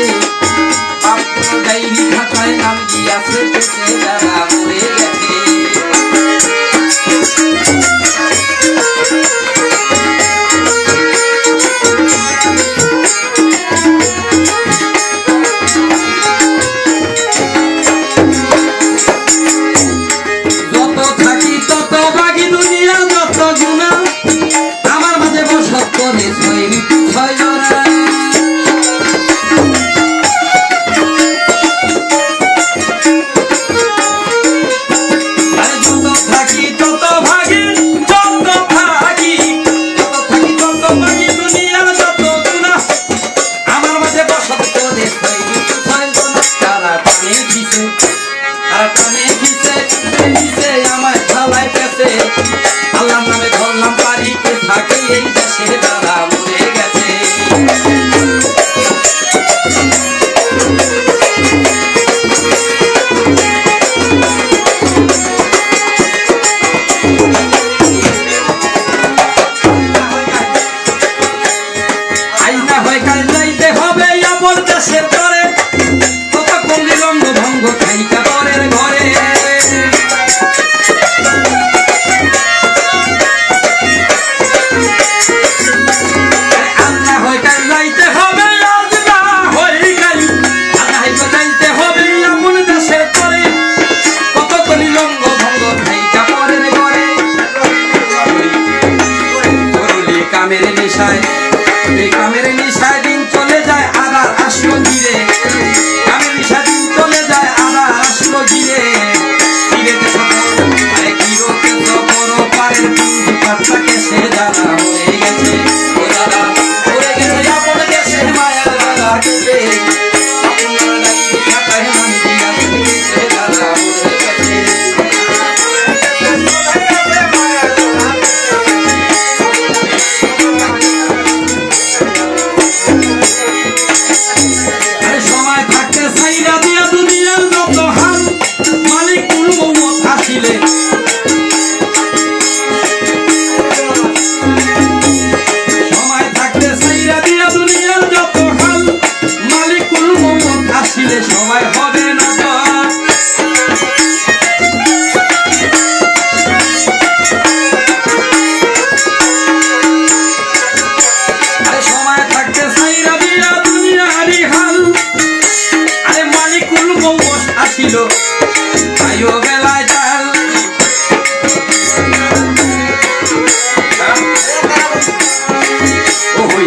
আছে। আপনার ডাইরি খাতায় নাম দিয়াছে যারা মরে কামের নেশায় বেকামের নেশায় দিন চলে যায় আবার আসলো ধীরে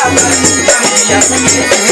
আমি আমি আমি আমি